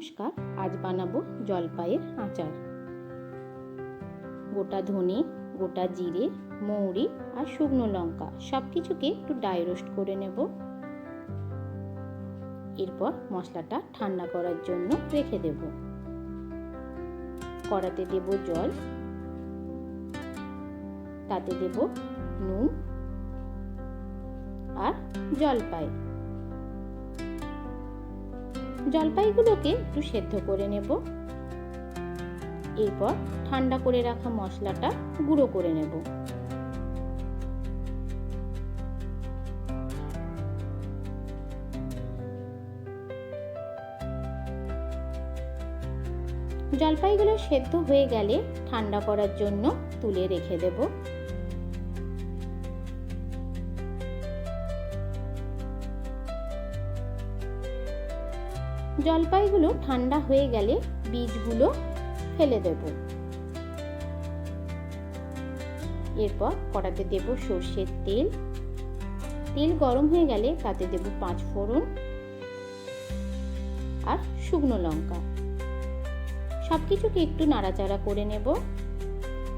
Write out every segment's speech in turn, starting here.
নমস্কার, আজ বানাবো জলপাইয়ের আচার। গোটা ধনে, গোটা জিরে, মৌরি আর শুকনো লঙ্কা সব কিছুকে একটু ড্রাই রোস্ট করে নেব। এরপর মশলাটা ঠান্ডা করার জন্য রেখে দেব। কড়াতে দেব জল। তাতে দেব নুন আর জলপাই। জলপাইগুলোকে একটু সেদ্ধ করে নেব। এরপর ঠান্ডা করে রাখা মশলাটা গুঁড়ো করে নেব। জলপাইগুলো সেদ্ধ হয়ে গেলে ঠান্ডা করার জন্য তুলে রেখে দেব। জলপাইগুলো ঠান্ডা হয়ে গেলে বীজগুলো ফেলে দেব। এরপর কড়াতে দেব সর্ষের তেল। তেল গরম হয়ে গেলে তাতে দেব পাঁচ ফোড়ন আর শুকনো লঙ্কা। সব কিছুকে একটু নাড়াচাড়া করে নেব।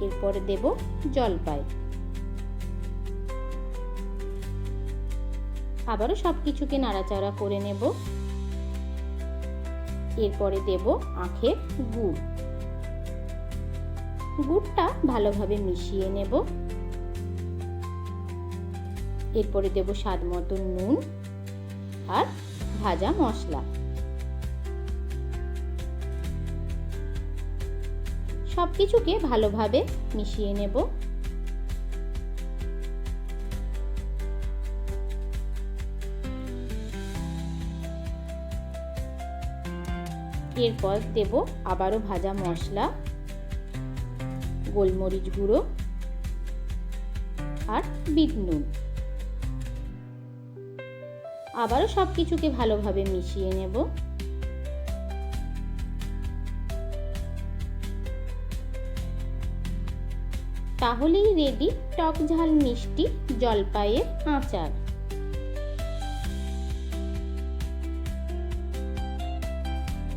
এরপরে দেব জলপাই। আবারও সব কিছুকে নাড়াচাড়া করে নেব। এরপরে দেব আখের গুড়। গুড়টা ভালোভাবে মিশিয়ে নেব। এরপরে দেব স্বাদ মতো নুন আর ভাজা মশলা। সব কিছুকে ভালোভাবে মিশিয়ে নেব। এরপর দেব আবারও ভাজা মশলা, গোলমরিচ গুঁড়ো আর বিট নুন। আবারও সব কিছুকে ভালোভাবে মিশিয়ে নেব। তাহলেই রেডি টক ঝাল মিষ্টি জলপাইয়ের আচার।